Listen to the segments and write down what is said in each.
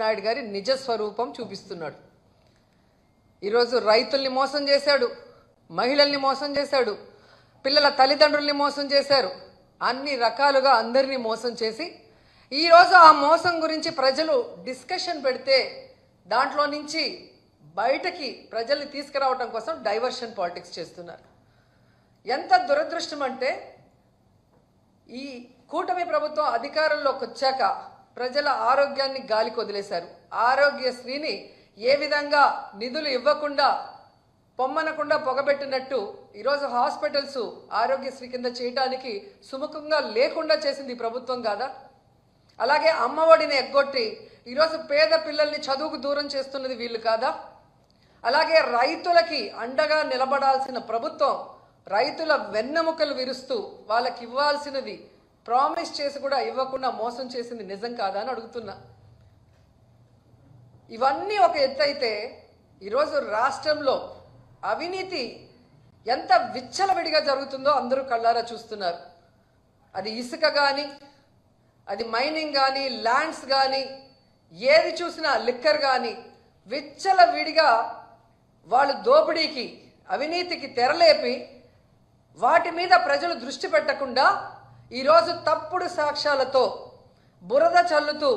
నాయుడు గారి నిజ స్వరూపం చూపిస్తున్నాడు. ఈరోజు రైతుల్ని మోసం చేశాడు మహిళల్ని మోసం చేశాడు పిల్లల తల్లిదండ్రుల్ని మోసం చేశారు. అన్ని రకాలుగా అందరినీ మోసం చేసి ఈరోజు ఆ మోసం గురించి ప్రజలు డిస్కషన్ పెడితే దాంట్లో నుంచి బయటకి ప్రజల్ని తీసుకురావడం కోసం డైవర్షన్ పాలిటిక్స్ చేస్తున్నారు. ఎంత దురదృష్టం అంటే ఈ కూటమి ప్రభుత్వం అధికారంలోకి వచ్చాక ప్రజల ఆరోగ్యాన్ని గాలికి వదిలేశారు ఆరోగ్యశ్రీని ఏ విధంగా నిధులు ఇవ్వకుండా పొమ్మనకుండా పొగబెట్టినట్టు ఈరోజు హాస్పిటల్స్ ఆరోగ్యశ్రీ కింద చేయటానికి సుముఖంగా లేకుండా చేసింది ప్రభుత్వం కాదా? అలాగే అమ్మఒడిని ఎగ్గొట్టి ఈరోజు పేద పిల్లల్ని చదువుకు దూరం చేస్తున్నది వీళ్ళు కాదా? అలాగే రైతులకి అండగా నిలబడాల్సిన ప్రభుత్వం రైతుల వెన్నెముకలు విరుస్తూ వాళ్ళకి ఇవ్వాల్సినది ప్రామిస్ చేసి కూడా ఇవ్వకుండా మోసం చేసింది నిజం కాదా అని అడుగుతున్నా. ఇవన్నీ ఒక ఎత్తు అయితే ఈరోజు రాష్ట్రంలో అవినీతి ఎంత విచ్చలవిడిగా జరుగుతుందో అందరూ కళ్ళారా చూస్తున్నారు. అది ఇసుక కానీ అది మైనింగ్ కానీ ల్యాండ్స్ కానీ ఏది చూసినా లిక్కర్ కానీ విచ్చలవిడిగా వాళ్ళు దోపిడీకి అవినీతికి తెరలేపి వాటి మీద ప్రజలు దృష్టి పెట్టకుండా ఈరోజు తప్పుడు సాక్ష్యాలతో బురద చల్లుతూ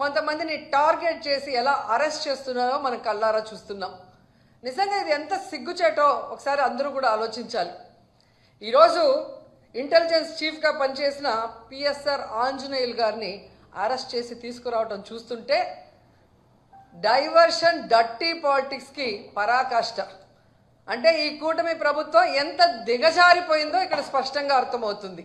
కొంతమందిని టార్గెట్ చేసి ఎలా అరెస్ట్ చేస్తున్నారో మనం కళ్ళారా చూస్తున్నాం. నిజంగా ఇది ఎంత సిగ్గుచేటో ఒకసారి అందరూ కూడా ఆలోచించాలి. ఈరోజు ఇంటెలిజెన్స్ చీఫ్గా పనిచేసిన పిఎస్ఆర్ ఆంజనేయులు గారిని అరెస్ట్ చేసి తీసుకురావడం చూస్తుంటే డైవర్షన్ డట్టి పాలిటిక్స్కి పరాకాష్ట. అంటే ఈ కూటమి ప్రభుత్వం ఎంత దిగజారిపోయిందో ఇక్కడ స్పష్టంగా అర్థమవుతుంది.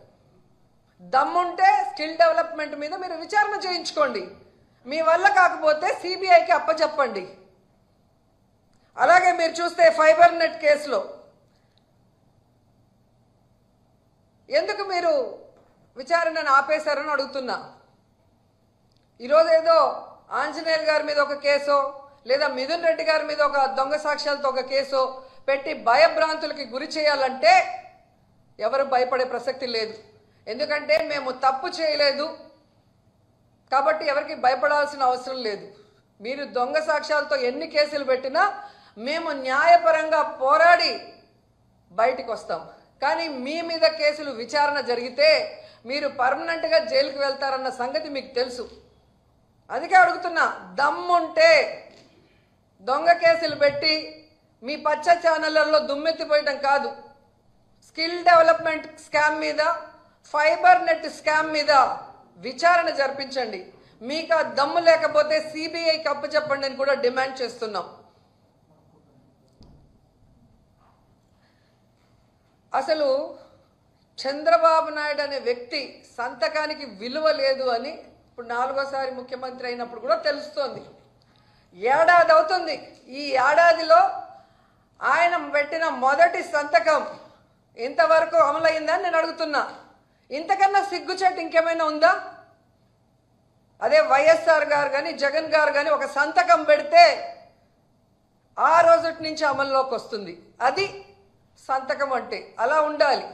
దమ్ముంటే స్కిల్ డెవలప్మెంట్ మీద మీరు విచారణ చేయించుకోండి. మీ వల్ల కాకపోతే సిబిఐకి అప్పచెప్పండి అలాగే మీరు చూస్తే ఫైబర్ నెట్ కేసులో ఎందుకు మీరు విచారణను ఆపేశారని అడుగుతున్నా. ఈరోజు ఏదో ఆంజనేయులు గారి మీద ఒక కేసో లేదా మిథున్ రెడ్డి గారి మీద ఒక దొంగ సాక్ష్యాలతో ఒక కేసో పెట్టి భయభ్రాంతులకి గురి చేయాలంటే ఎవరు భయపడే ప్రసక్తి లేదు. ఎందుకంటే మేము తప్పు చేయలేదు. కాబట్టి ఎవరికి భయపడాల్సిన అవసరం లేదు. మీరు దొంగ సాక్ష్యాలతో ఎన్ని కేసులు పెట్టినా మేము న్యాయపరంగా పోరాడి బయటికి వస్తాం కానీ మీ మీద కేసులు విచారణ జరిగితే మీరు పర్మనెంట్గా జైలుకి వెళ్తారన్న సంగతి మీకు తెలుసు. అందుకే అడుగుతున్నా దమ్ముంటే దొంగ కేసులు పెట్టి మీ పచ్చ ఛానళ్ళల్లో దుమ్మెత్తిపోయటం కాదు. స్కిల్ డెవలప్మెంట్ స్కామ్ మీద ఫైబర్ నెట్ స్కామ్ మీద విచారణ జరిపించండి. మీకు ఆ దమ్ము లేకపోతే సిబిఐకి అప్పచెప్పండి అని కూడా డిమాండ్ చేస్తున్నాం. అసలు చంద్రబాబు నాయుడు అనే వ్యక్తి సంతకానికి విలువ లేదు అని ఇప్పుడు నాలుగోసారి ముఖ్యమంత్రి అయినప్పుడు కూడా తెలుస్తోంది. ఏడాది అవుతుంది. ఈ ఏడాదిలో ఆయన పెట్టిన మొదటి సంతకం ఇంతవరకు అమలైందని నేను అడుగుతున్నా. ఇంతకన్నా సిగ్గుచేటు ఇంకేమైనా ఉందా? అదే వైఎస్ఆర్ గారు కానీ జగన్ గారు కానీ ఒక సంతకం పెడితే ఆ రోజుటి నుంచి అమల్లోకి వస్తుంది. అది సంతకం అంటే అలా ఉండాలి.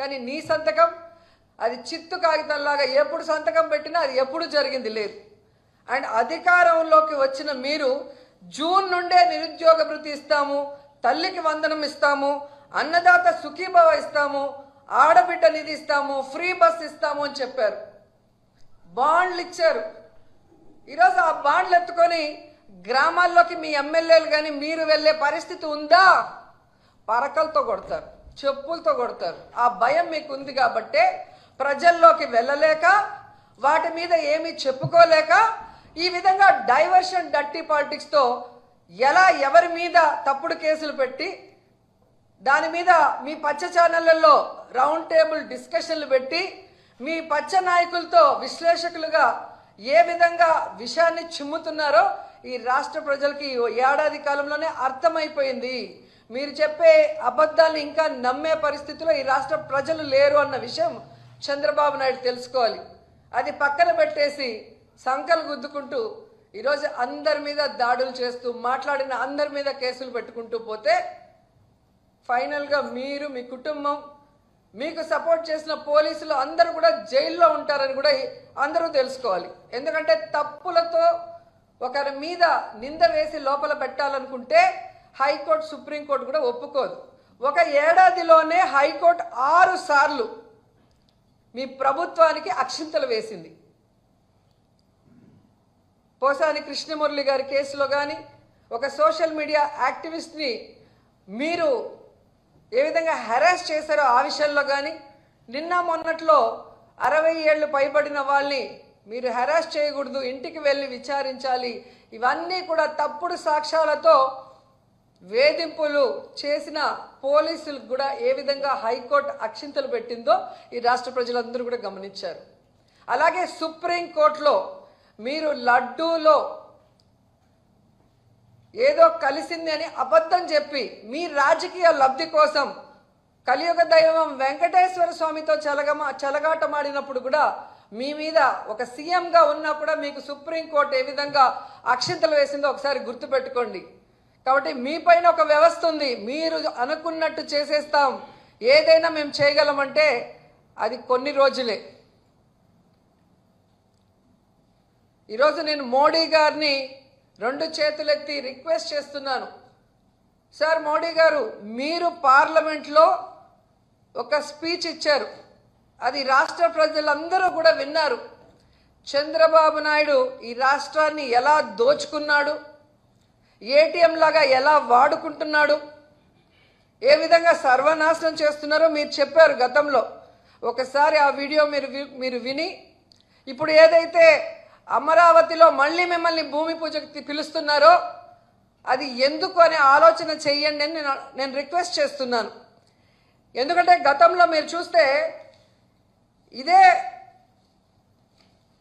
కానీ నీ సంతకం అది చిత్తు కాగితంలాగా ఎప్పుడు సంతకం పెట్టినా అది ఎప్పుడు జరిగింది లేదు. అండ్ అధికారంలోకి వచ్చిన మీరు జూన్ నుండే నిరుద్యోగ భృతి ఇస్తాము తల్లికి వందనం ఇస్తాము అన్నదాత సుఖీభవ ఇస్తాము ఆడబిడ్డ నిధి ఇస్తాము ఫ్రీ బస్ ఇస్తాము అని చెప్పారు. బాండ్లు ఇచ్చారు. ఈరోజు ఆ బాండ్లు ఎత్తుకొని గ్రామాల్లోకి మీ ఎమ్మెల్యేలు కానీ మీరు వెళ్ళే పరిస్థితి ఉందా? పరకలతో కొడతారు చెప్పులతో కొడతారు. ఆ భయం మీకు ఉంది కాబట్టే ప్రజల్లోకి వెళ్ళలేక వాటి మీద ఏమీ చెప్పుకోలేక ఈ విధంగా డైవర్షన్ డట్టి పాలిటిక్స్తో ఎలా ఎవరి మీద తప్పుడు కేసులు పెట్టి దాని మీద మీ పచ్చ ఛానళ్ళల్లో రౌండ్ టేబుల్ డిస్కషన్లు పెట్టి మీ పచ్చ నాయకులతో విశ్లేషకులుగా ఏ విధంగా విషయాన్ని చిమ్ముతున్నారో ఈ రాష్ట్ర ప్రజలకి ఏడాది కాలంలోనే అర్థమైపోయింది. మీరు చెప్పే అబద్ధాలను ఇంకా నమ్మే పరిస్థితిలో ఈ రాష్ట్ర ప్రజలు లేరు అన్న విషయం చంద్రబాబు నాయుడు తెలుసుకోవాలి. అది పక్కన పెట్టేసి సంకలు గుద్దుకుంటూ ఈరోజు అందరి మీద దాడులు చేస్తూ మాట్లాడిన అందరి మీద కేసులు పెట్టుకుంటూ పోతే ఫైనల్గా మీరు మీ కుటుంబం మీకు సపోర్ట్ చేసిన పోలీసులు అందరూ కూడా జైల్లో ఉంటారని కూడా అందరూ తెలుసుకోవాలి. ఎందుకంటే తప్పులతో ఒకరి మీద నింద వేసి లోపల పెట్టాలనుకుంటే హైకోర్టు సుప్రీంకోర్టు కూడా ఒప్పుకోదు. ఒక ఏడాదిలోనే హైకోర్టు ఆరు సార్లు మీ ప్రభుత్వానికి అక్షింతలు వేసింది. పోసాని కృష్ణమురళి గారి కేసులో కానీ ఒక సోషల్ మీడియా యాక్టివిస్ట్ని మీరు ఏ విధంగా హెరాస్ చేశారో ఆ విషయంలో కానీ నిన్న మొన్నట్లో అరవై ఏళ్ళు పైబడిన వాళ్ళని మీరు హెరాస్ చేయకూడదు ఇంటికి వెళ్ళి విచారించాలి ఇవన్నీ కూడా తప్పుడు సాక్ష్యాలతో వేధింపులు చేసిన పోలీసులకు కూడా ఏ విధంగా హైకోర్టు అక్షింతలు పెట్టిందో ఈ రాష్ట్ర ప్రజలందరూ కూడా గమనించారు. అలాగే సుప్రీంకోర్టులో మీరు లడ్డూలో ఏదో కలిసింది అని అబద్ధం చెప్పి మీ రాజకీయ లబ్ధి కోసం కలియుగ దైవం వెంకటేశ్వర స్వామితో చలగమ చలగాటమాడినప్పుడు కూడా మీ మీద ఒక సీఎంగా ఉన్నా కూడా మీకు సుప్రీంకోర్టు ఏ విధంగా అక్షింతలు వేసిందో ఒకసారి గుర్తుపెట్టుకోండి. కాబట్టి మీ పైన ఒక వ్యవస్థ ఉంది. మీరు అనుకున్నట్టు చేసేస్తాం. ఏదైనా మేము చేయగలమంటే అది కొన్ని రోజులే. ఈరోజు నేను మోడీ గారిని రెండు చేతులెత్తి రిక్వెస్ట్ చేస్తున్నాను. సార్ మోడీ గారు మీరు పార్లమెంట్లో ఒక స్పీచ్ ఇచ్చారు. అది రాష్ట్ర ప్రజలందరూ కూడా విన్నారు. చంద్రబాబు నాయుడు ఈ రాష్ట్రాన్ని ఎలా దోచుకున్నాడు? ఏటీఎం లాగా ఎలా వాడుకుంటున్నాడు? ఏ విధంగా సర్వనాశనం చేస్తున్నారో మీరు చెప్పారు గతంలో. ఒకసారి ఆ వీడియో మీరు మీరు విని ఇప్పుడు ఏదైతే అమరావతిలో మళ్ళీ మిమ్మల్ని భూమి పూజకి పిలుస్తున్నారో అది ఎందుకు అనే ఆలోచన చెయ్యండి అని నేను నేను రిక్వెస్ట్ చేస్తున్నాను. ఎందుకంటే గతంలో మీరు చూస్తే ఇదే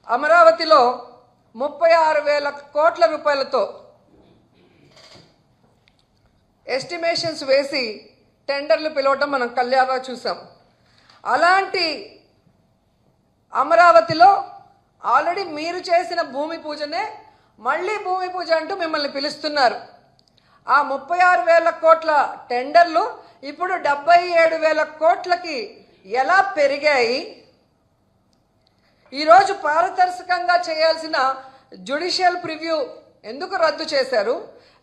అమరావతిలో ముప్పై ఆరు వేల కోట్ల రూపాయలతో ఎస్టిమేషన్స్ వేసి టెండర్లు పిలవటం మనం కళ్యాణ చూసాం. అలాంటి అమరావతిలో ఆల్రెడీ మీరు చేసిన భూమి పూజనే మళ్ళీ భూమి పూజ అంటూ మిమ్మల్ని పిలుస్తున్నారు. ఆ ముప్పై ఆరు వేల కోట్ల టెండర్లు ఇప్పుడు డెబ్బై ఏడు వేల కోట్లకి ఎలా పెరిగాయి? ఈరోజు పారదర్శకంగా చేయాల్సిన జ్యుడిషియల్ ప్రివ్యూ ఎందుకు రద్దు చేశారు?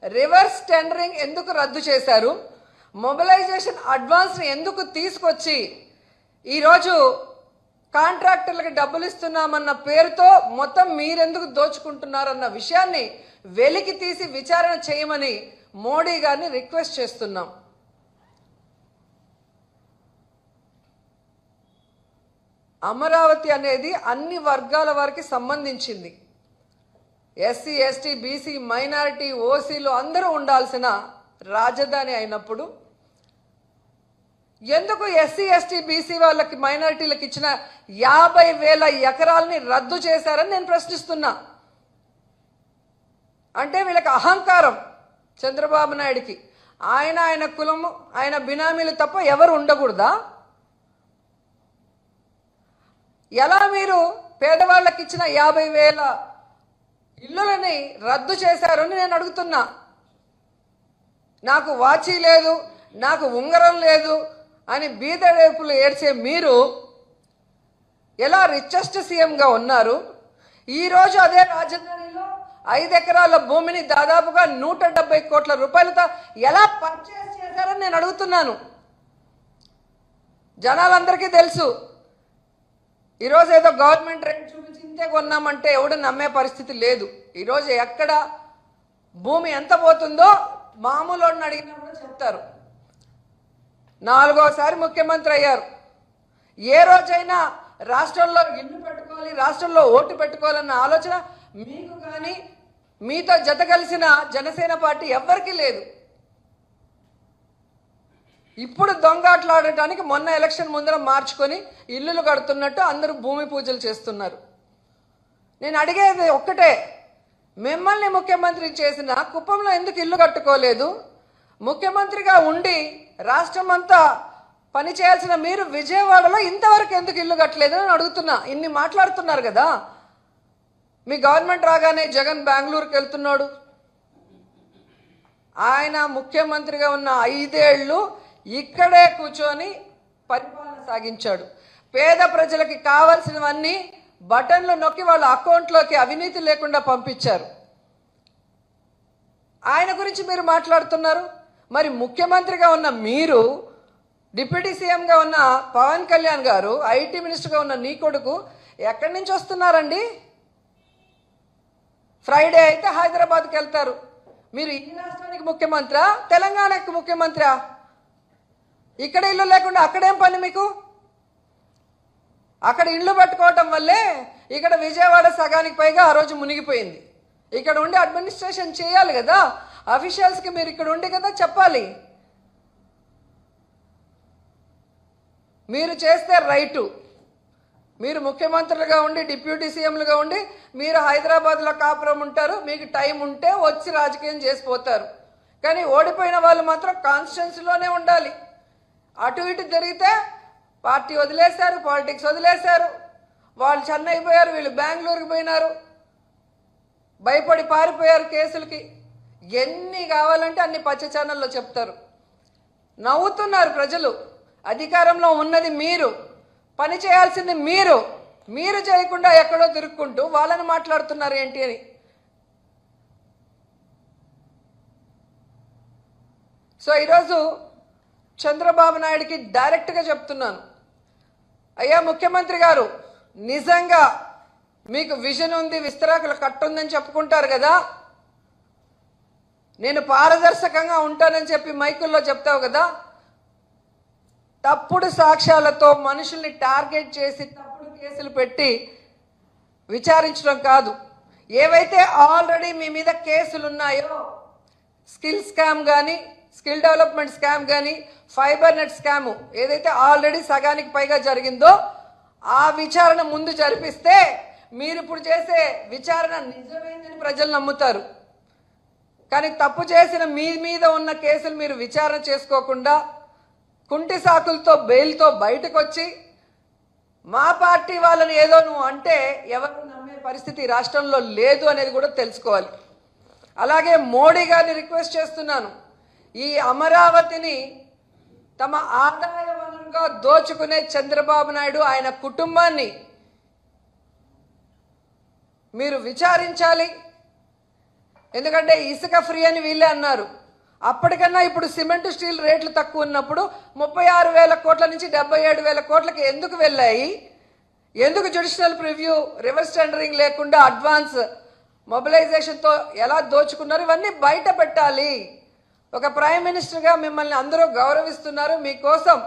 రివర్స్ టెండరింగ్ ఎందుకు రద్దు చేశారు? మొబిలైజేషన్ అడ్వాన్స్ని ఎందుకు తీసుకొచ్చి ఈరోజు కాంట్రాక్టర్లకి డబ్బులు ఇస్తున్నామన్న పేరుతో మొత్తం మీరెందుకు దోచుకుంటున్నారన్న విషయాన్ని వెలికి తీసి విచారణ చేయమని మోడీ గారిని రిక్వెస్ట్ చేస్తున్నాం. అమరావతి అనేది అన్ని వర్గాల వారికి సంబంధించింది. ఎస్సీ ఎస్టీ బీసీ మైనారిటీ ఓసీలు అందరూ ఉండాల్సిన రాజధాని అయినప్పుడు ఎందుకు ఎస్సీ ఎస్టీ బీసీ వాళ్ళకి మైనారిటీలకు ఇచ్చిన యాభై వేల ఎకరాలని రద్దు చేశారని నేను ప్రశ్నిస్తున్నా. అంటే వీళ్ళకి అహంకారం చంద్రబాబు నాయుడికి. ఆయన ఆయన కులము ఆయన బినామీలు తప్ప ఎవరు ఉండకూడదా? ఎలా మీరు పేదవాళ్ళకి ఇచ్చిన యాభై వేల ఇల్లులని రద్దు చేశారని నేను అడుగుతున్నా. నాకు వాచి లేదు నాకు ఉంగరం లేదు అని బీదడేపులు ఏడ్చే మీరు ఎలా రిచెస్ట్ సీఎంగా ఉన్నారు? ఈరోజు అదే రాజధానిలో ఐదు ఎకరాల భూమిని దాదాపుగా నూట డెబ్బై కోట్ల రూపాయలతో ఎలా పర్చేస్ చేశారని నేను అడుగుతున్నాను. జనాలందరికీ తెలుసు ఈరోజు ఏదో గవర్నమెంట్ రేట్ చూపించి ఇంతే కొన్నామంటే ఎవడు నమ్మే పరిస్థితి లేదు. ఈరోజు ఎక్కడ భూమి ఎంత పోతుందో మామూలు వాడిని చెప్తారు. నాలుగోసారి ముఖ్యమంత్రి అయ్యారు. ఏ రోజైనా రాష్ట్రంలో ఇల్లు పెట్టుకోవాలి రాష్ట్రంలో ఓటు పెట్టుకోవాలన్న ఆలోచన మీకు కానీ మీతో జత కలిసిన జనసేన పార్టీ ఎవ్వరికీ లేదు. ఇప్పుడు దొంగాట్లాడటానికి మొన్న ఎలక్షన్ ముందర మార్చుకొని ఇల్లులు కడుతున్నట్టు అందరూ భూమి పూజలు చేస్తున్నారు. నేను అడిగేది ఒక్కటే మిమ్మల్ని ముఖ్యమంత్రి చేసిన కుప్పంలో ఎందుకు ఇల్లు కట్టుకోలేదు? ముఖ్యమంత్రిగా ఉండి రాష్ట్రం అంతా పని చేయాల్సిన మీరు విజయవాడలో ఇంతవరకు ఎందుకు ఇల్లు కట్టలేదు అని అడుగుతున్నా. ఇన్ని మాట్లాడుతున్నారు కదా. మీ గవర్నమెంట్ రాగానే జగన్ బెంగళూరుకి వెళ్తున్నాడు. ఆయన ముఖ్యమంత్రిగా ఉన్న ఐదేళ్ళు ఇక్కడే కూర్చొని పరిపాలన సాగించాడు. పేద ప్రజలకి కావాల్సినవన్నీ బటన్లు నొక్కి వాళ్ళ అకౌంట్లోకి అవినీతి లేకుండా పంపించారు. ఆయన గురించి మీరు మాట్లాడుతున్నారు? మరి ముఖ్యమంత్రిగా ఉన్న మీరు డిప్యూటీ సీఎంగా ఉన్న పవన్ కళ్యాణ్ గారు ఐటీ మినిస్టర్గా ఉన్న నీ కొడుకు ఎక్కడి నుంచి వస్తున్నారండి? ఫ్రైడే అయితే హైదరాబాద్కి వెళ్తారు. మీరు ఈ రాష్ట్రానికి ముఖ్యమంత్రా? తెలంగాణకి ముఖ్యమంత్రా? ఇక్కడ ఇల్లు లేకుండా అక్కడేం పని మీకు? అక్కడ ఇల్లు పెట్టుకోవటం వల్లే ఇక్కడ విజయవాడ సగానికి పైగా ఆ రోజు మునిగిపోయింది. ఇక్కడ ఉండి అడ్మినిస్ట్రేషన్ చేయాలి కదా. అఫీషియల్స్కి మీరు ఇక్కడ ఉండి కదా చెప్పాలి. మీరు చేస్తే రైటు. మీరు ముఖ్యమంత్రులుగా ఉండి డిప్యూటీ సీఎంలుగా ఉండి మీరు హైదరాబాద్లో కాపురం ఉంటారు మీకు టైం ఉంటే వచ్చి రాజకీయం చేసిపోతారు. కానీ ఓడిపోయిన వాళ్ళు మాత్రం కాన్స్టిట్యున్సీలోనే ఉండాలి. అటు ఇటు జరిగితే పార్టీ వదిలేశారు పాలిటిక్స్ వదిలేశారు. వాళ్ళు చెన్నై పోయారు వీళ్ళు బెంగళూరుకి పోయినారు. భయపడి పారిపోయారు కేసులకి. ఎన్ని కావాలంటే అన్ని పచ్చ ఛానల్లో చెప్తారు. నవ్వుతున్నారు ప్రజలు. అధికారంలో ఉన్నది మీరు. పని చేయాల్సింది మీరు. మీరు చేయకుండా ఎక్కడో తిరుక్కుంటూ వాళ్ళని మాట్లాడుతున్నారు ఏంటి అని. సో ఈరోజు చంద్రబాబు నాయుడికి డైరెక్ట్గా చెప్తున్నాను. అయ్యా ముఖ్యమంత్రి గారు నిజంగా మీకు విజన్ ఉంది విస్తరాకులు కట్టుందని చెప్పుకుంటారు కదా? నేను పారదర్శకంగా ఉంటానని చెప్పి మైకుల్లో చెప్తావు కదా? తప్పుడు సాక్ష్యాలతో మనుషుల్ని టార్గెట్ చేసి తప్పుడు కేసులు పెట్టి విచారించడం కాదు. ఏవైతే ఆల్రెడీ మీ మీద కేసులు ఉన్నాయో స్కిల్ స్కామ్ కానీ స్కిల్ డెవలప్మెంట్ స్కామ్ కానీ ఫైబర్ నెట్ స్కామ్ ఏదైతే ఆల్రెడీ సగానికి పైగా జరిగిందో ఆ విచారణ ముందు జరిపిస్తే మీరు ఇప్పుడు చేసే విచారణ నిజమైందని ప్రజలు నమ్ముతారు. కానీ తప్పు చేసిన మీ మీద ఉన్న కేసులు మీరు విచారణ చేసుకోకుండా కుంటి సాకులతో బెయిల్తో బయటకు వచ్చి మా పార్టీ వాళ్ళని ఏదో నువ్వు అంటే ఎవరు నమ్మే పరిస్థితి రాష్ట్రంలో లేదు అనేది కూడా తెలుసుకోవాలి. అలాగే మోడీ గారిని రిక్వెస్ట్ చేస్తున్నాను. ఈ అమరావతిని తమ ఆదాయ వనరుగా దోచుకునే చంద్రబాబు నాయుడు ఆయన కుటుంబాన్ని మీరు విచారించాలి. ఎందుకంటే ఇసుక ఫ్రీ అని వీళ్ళే అన్నారు. అప్పటికన్నా ఇప్పుడు సిమెంట్ స్టీల్ రేట్లు తక్కువ ఉన్నప్పుడు ముప్పై ఆరు వేల కోట్ల నుంచి డెబ్బై ఏడు వేల కోట్లకి ఎందుకు వెళ్ళాయి? ఎందుకు జుడిషియల్ ప్రివ్యూ రివర్స్ టెండరింగ్ లేకుండా అడ్వాన్స్ మొబిలైజేషన్తో ఎలా దోచుకున్నారు? ఇవన్నీ బయట పెట్టాలి. ఒక ప్రైమ్ మినిస్టర్గా మిమ్మల్ని అందరూ గౌరవిస్తున్నారు. మీకోసం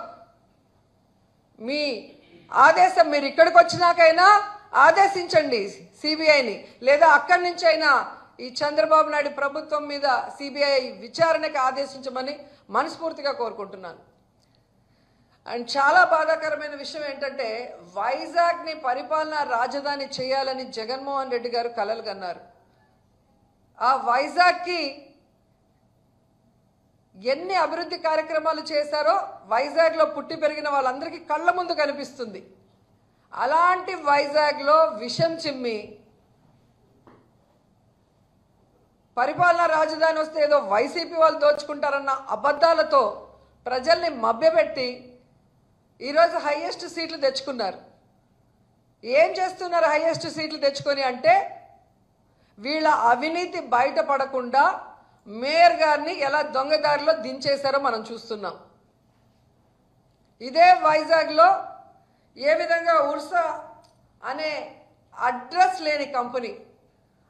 మీ ఆదేశం మీరు ఇక్కడికి వచ్చినాకైనా ఆదేశించండి సిబిఐని లేదా అక్కడి నుంచి అయినా ఈ చంద్రబాబు నాయుడు ప్రభుత్వం మీద సిబిఐ విచారణకు ఆదేశించమని మనస్ఫూర్తిగా కోరుకుంటున్నాను. అండ్ చాలా బాధాకరమైన విషయం ఏంటంటే వైజాగ్ని పరిపాలనా రాజధాని చేయాలని జగన్మోహన్ రెడ్డి గారు కలలు కన్నారు. ఆ వైజాగ్కి ఎన్ని అభివృద్ధి కార్యక్రమాలు చేశారో వైజాగ్లో పుట్టి పెరిగిన వాళ్ళందరికీ కళ్ళ ముందు కనిపిస్తుంది. అలాంటి వైజాగ్లో విషం చిమ్మి పరిపాలనా రాజధాని వస్తే ఏదో వైసీపీ వాళ్ళు దోచుకుంటారన్న అబద్ధాలతో ప్రజల్ని మభ్యపెట్టి ఈరోజు హయ్యెస్ట్ సీట్లు తెచ్చుకున్నారు. ఏం చేస్తున్నారు హయ్యెస్ట్ సీట్లు తెచ్చుకొని అంటే వీళ్ళ అవినీతి బయటపడకుండా మేయర్ గారిని ఎలా దొంగదారిలో దించేశారో మనం చూస్తున్నాం. ఇదే వైజాగ్లో ఏ విధంగా ఉర్సా అనే అడ్రస్ లేని కంపెనీ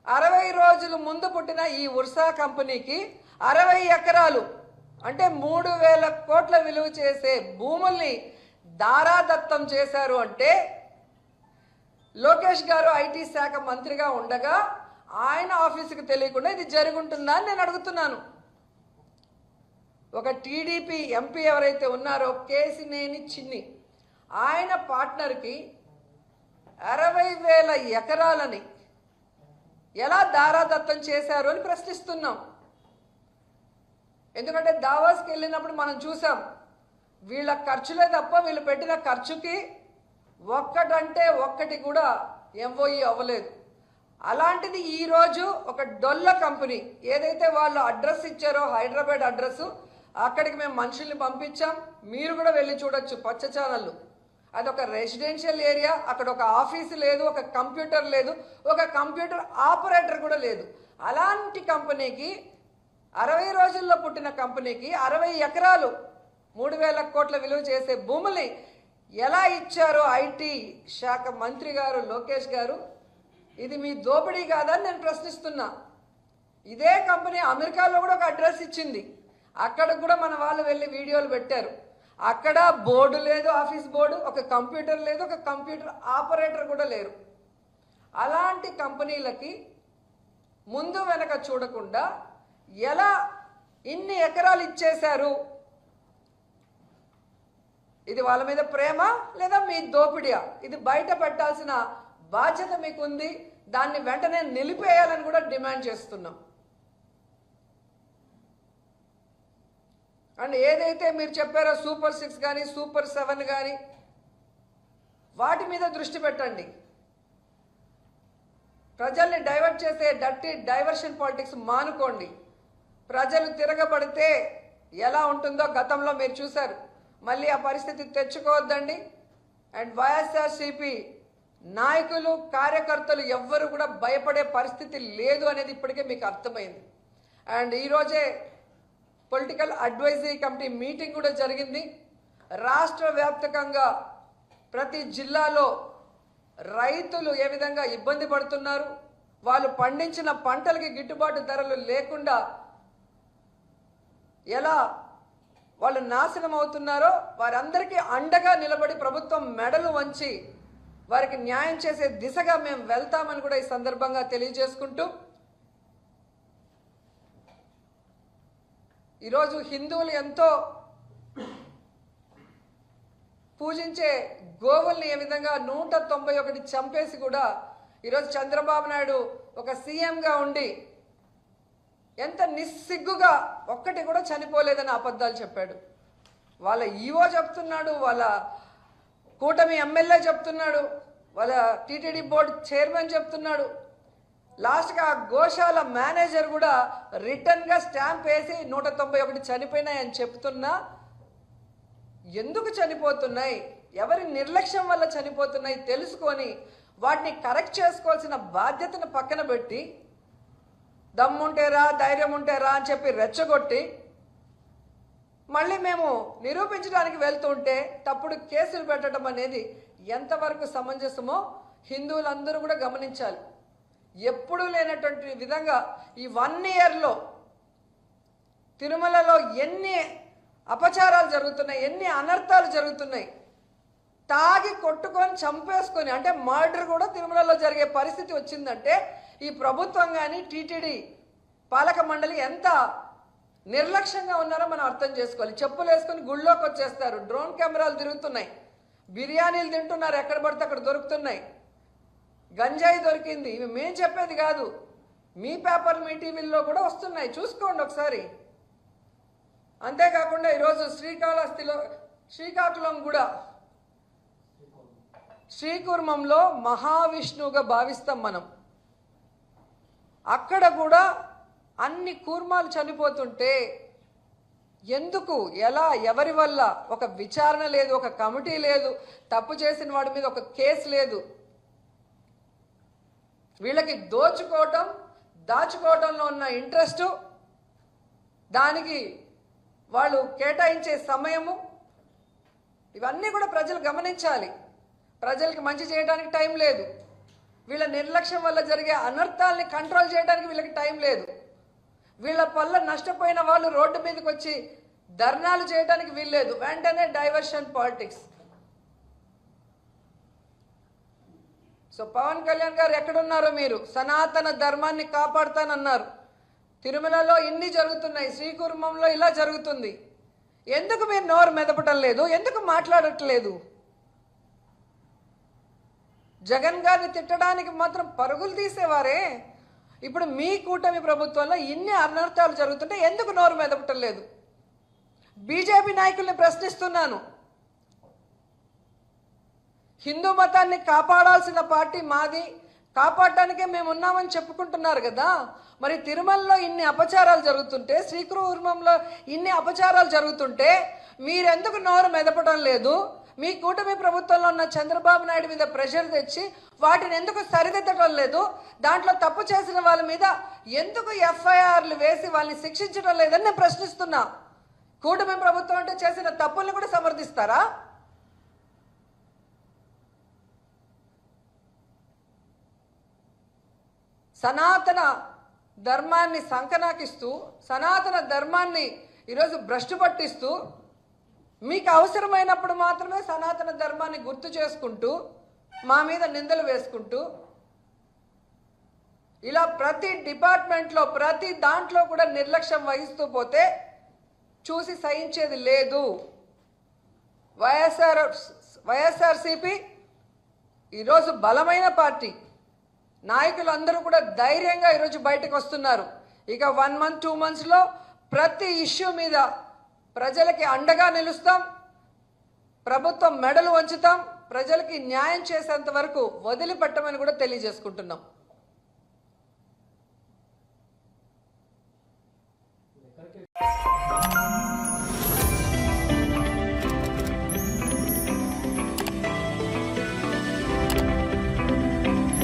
అరవై రోజులు ముందు పుట్టిన ఈ ఉర్సా కంపెనీకి అరవై ఎకరాలు అంటే మూడు వేల కోట్ల విలువ చేసే భూముల్ని దారాదత్తం చేశారు అంటే లోకేష్ గారు ఐటీ శాఖ మంత్రిగా ఉండగా ఆయన ఆఫీసుకి తెలియకుండా ఇది జరుగుంటుందా అని నేను అడుగుతున్నాను. ఒక టీడీపీ ఎంపీ ఎవరైతే ఉన్నారో కేసినేని చిన్ని ఆయన పార్ట్నర్కి అరవై వేల ఎకరాలని ఎలా దారాదత్తం చేశారు అని ప్రశ్నిస్తున్నాం. ఎందుకంటే దావాస్కి వెళ్ళినప్పుడు మనం చూసాం వీళ్ళ ఖర్చులే తప్ప వీళ్ళు పెట్టిన ఖర్చుకి ఒక్కటంటే ఒక్కటి కూడా ఎంఓఈ అవ్వలేదు. అలాంటిది ఈరోజు ఒక డొల్ల కంపెనీ ఏదైతే వాళ్ళు అడ్రస్ ఇచ్చారో హైదరాబాద్ అడ్రస్ అక్కడికి మేము మనుషుల్ని పంపించాం. మీరు కూడా వెళ్ళి చూడొచ్చు పచ్చ ఛానళ్ళు అదొక రెసిడెన్షియల్ ఏరియా అక్కడ ఒక ఆఫీస్ లేదు ఒక కంప్యూటర్ లేదు ఒక కంప్యూటర్ ఆపరేటర్ కూడా లేదు. అలాంటి కంపెనీకి అరవై రోజుల్లో పుట్టిన కంపెనీకి అరవై ఎకరాలు మూడు వేల కోట్ల విలువ చేసే భూముల్ని ఎలా ఇచ్చారో ఐటీ శాఖ మంత్రి గారు లోకేష్ గారు? ఇది మీ దోపిడీ కాదని నేను ప్రశ్నిస్తున్నా. ఇదే కంపెనీ అమెరికాలో కూడా ఒక అడ్రస్ ఇచ్చింది. అక్కడ కూడా మన వాళ్ళు వెళ్ళి వీడియోలు పెట్టారు. అక్కడ బోర్డు లేదు ఆఫీస్ బోర్డు ఒక కంప్యూటర్ లేదు ఒక కంప్యూటర్ ఆపరేటర్ కూడా లేరు. అలాంటి కంపెనీలకి ముందు వెనక చూడకుండా ఎలా ఇన్ని ఎకరాలు ఇచ్చేశారు? ఇది వాళ్ళ మీద ప్రేమ లేదా మీ దోపిడియా? ఇది బయట పెట్టాల్సిన బాధ్యత మీకుంది దాన్ని వెంటనే నిలిపేయాలని కూడా డిమాండ్ చేస్తున్నాం. అండ్ ఏదైతే మీరు చెప్పారో సూపర్ సిక్స్ కానీ సూపర్ సెవెన్ కానీ వాటి మీద దృష్టి పెట్టండి. ప్రజల్ని డైవర్ట్ చేసే డట్టి డైవర్షన్ పాలిటిక్స్ మానుకోండి. ప్రజలు తిరగబడితే ఎలా ఉంటుందో గతంలో మీరు చూశారు. మళ్ళీ ఆ పరిస్థితి తెచ్చుకోవద్దండి. అండ్ వైఎస్ఆర్సిపి నాయకులు కార్యకర్తలు ఎవ్వరు కూడా భయపడే పరిస్థితి లేదు అనేది ఇప్పటికే మీకు అర్థమైంది. అండ్ ఈరోజే పొలిటికల్ అడ్వైజరీ కమిటీ మీటింగ్ కూడా జరిగింది. రాష్ట్ర వ్యాప్తకంగా ప్రతి జిల్లాలో రైతులు ఏ విధంగా ఇబ్బంది పడుతున్నారు? వాళ్ళు పండించిన పంటలకి గిట్టుబాటు ధరలు లేకుండా ఎలా వాళ్ళు నాశనం అవుతున్నారో వారందరికీ అండగా నిలబడి ప్రభుత్వం మెడలు వంచి వారికి న్యాయం చేసే దిశగా మేము వెళ్తామని కూడా ఈ సందర్భంగా తెలియజేసుకుంటూ ఈరోజు హిందువులు ఎంతో పూజించే గోవుల్ని ఏ విధంగా నూట తొంభై ఒకటి చంపేసి కూడా ఈరోజు చంద్రబాబు నాయుడు ఒక సీఎంగా ఉండి ఎంత నిస్సిగ్గుగా ఒక్కటి కూడా చనిపోలేదని అబద్ధాలు చెప్పాడు. వాళ్ళ ఈవో చెప్తున్నాడు వాళ్ళ కూటమి ఎమ్మెల్యే చెప్తున్నాడు వాళ్ళ టీటీడీ బోర్డు చైర్మన్ చెప్తున్నాడు. లాస్ట్గా గోశాల మేనేజర్ కూడా రిటర్న్గా స్టాంప్ వేసి నూట తొంభై ఒకటి చనిపోయినాయని చెప్తున్నా. ఎందుకు చనిపోతున్నాయి? ఎవరి నిర్లక్ష్యం వల్ల చనిపోతున్నాయి తెలుసుకొని వాటిని కరెక్ట్ చేసుకోవాల్సిన బాధ్యతను పక్కన పెట్టి దమ్ముంటేరా ధైర్యం ఉంటేరా అని చెప్పి రెచ్చగొట్టి మళ్ళీ మేము నిరూపించడానికి వెళ్తుంటే తప్పుడు కేసులు పెట్టడం అనేది ఎంతవరకు సమంజసమో హిందువులందరూ కూడా గమనించాలి. ఎప్పుడూ లేనటువంటి విధంగా ఈ వన్ ఇయర్లో తిరుమలలో ఎన్ని అపచారాలు జరుగుతున్నాయి ఎన్ని అనర్థాలు జరుగుతున్నాయి తాగి కొట్టుకొని చంపేసుకొని అంటే మర్డర్ కూడా తిరుమలలో జరిగే పరిస్థితి వచ్చిందంటే ఈ ప్రభుత్వం కానీ టీటీడీ పాలక మండలి ఎంత నిర్లక్ష్యంగా ఉన్నారో మనం అర్థం చేసుకోవాలి. చెప్పులు వేసుకొని గుళ్ళోకి వచ్చేస్తారు. డ్రోన్ కెమెరాలు తిరుగుతున్నాయి. బిర్యానీలు తింటున్నారు. ఎక్కడ పడితే అక్కడ దొరుకుతున్నాయి. గంజాయి దొరికింది. ఇవి మేం చెప్పేది కాదు. మీ పేపర్ మీ టీవీల్లో కూడా వస్తున్నాయి. చూసుకోండి ఒకసారి. అంతేకాకుండా ఈరోజు శ్రీకాళహస్తిలో శ్రీకాకుళం కూడా శ్రీకుర్మంలో మహావిష్ణువుగా భావిస్తాం మనం. అక్కడ కూడా అన్ని కూర్మాలు చనిపోతుంటే ఎందుకు ఎలా ఎవరి వల్ల? ఒక విచారణ లేదు ఒక కమిటీ లేదు తప్పు చేసిన వాడి మీద ఒక కేసు లేదు. వీళ్ళకి దోచుకోవటం దాచుకోవటంలో ఉన్న ఇంట్రెస్టు దానికి వాళ్ళు కేటాయించే సమయము ఇవన్నీ కూడా ప్రజలు గమనించాలి. ప్రజలకి మంచి చేయడానికి టైం లేదు. వీళ్ళ నిర్లక్ష్యం వల్ల జరిగే అనర్థాలని కంట్రోల్ చేయడానికి వీళ్ళకి టైం లేదు. వీళ్ళ వల్ల నష్టపోయిన వాళ్ళు రోడ్డు మీదకి వచ్చి ధర్నాలు చేయడానికి వీల్లేదు. వెంటనే diversion politics. So Pawan Kalyan garu ఎక్కడున్నారో మీరు? సనాతన ధర్మాన్ని కాపాడుతానన్నారు. తిరుమలలో ఇన్ని జరుగుతున్నాయి. శ్రీకుర్మంలో ఇలా జరుగుతుంది. ఎందుకు మీరు నోరు మెదపటం లేదు? ఎందుకు మాట్లాడట్లేదు? జగన్ గారిని తిట్టడానికి మాత్రం పరుగులు తీసేవారే? ఇప్పుడు మీ కూటమి ప్రభుత్వంలో ఇన్ని అనర్థాలు జరుగుతుంటే ఎందుకు నోరు మెదపటం లేదు? బీజేపీ నాయకుల్ని ప్రశ్నిస్తున్నాను. హిందూ మతాన్ని కాపాడాల్సిన పార్టీ మాది. కాపాడటానికే మేము ఉన్నామని చెప్పుకుంటున్నారు కదా. మరి తిరుమలలో ఇన్ని అపచారాలు జరుగుతుంటే శ్రీకృర్మంలో ఇన్ని అపచారాలు జరుగుతుంటే మీరెందుకు నోరు మెదపడం లేదు? మీ కూటమి ప్రభుత్వంలో ఉన్న చంద్రబాబు నాయుడు మీద ప్రెషర్ తెచ్చి వాటిని ఎందుకు సరిదిద్దడం లేదు? దాంట్లో తప్పు చేసిన వాళ్ళ మీద ఎందుకు ఎఫ్ఐఆర్లు వేసి వాళ్ళని శిక్షించడం లేదని నేను ప్రశ్నిస్తున్నా. కూటమి ప్రభుత్వం అంటే చేసిన తప్పుల్ని కూడా సమర్థిస్తారా? సనాతన ధర్మాన్ని సంకనాకిస్తూ సనాతన ధర్మాన్ని ఈరోజు భ్రష్టు పట్టిస్తూ మీకు అవసరమైనప్పుడు మాత్రమే సనాతన ధర్మాన్ని గుర్తు చేసుకుంటూ మా మీద నిందలు వేసుకుంటూ ఇలా ప్రతి డిపార్ట్మెంట్లో ప్రతి దాంట్లో కూడా నిర్లక్ష్యం వహిస్తూ పోతే చూసి సహించేది లేదు. వైఎస్ఆర్ వైఎస్ఆర్సిపి ఈరోజు బలమైన పార్టీ. నాయకులు అందరూ కూడా ధైర్యంగా ఈరోజు బయటకు వస్తున్నారు. ఇక వన్ మంత్ టూ మంత్స్లో ప్రతి ఇష్యూ మీద ప్రజలకి అండగా నిలుస్తాం. ప్రభుత్వం మెడలు వంచుతాం. ప్రజలకి న్యాయం చేసేంత వరకు వదిలిపెట్టమని కూడా తెలియజేసుకుంటున్నాం. ఎక్కడికి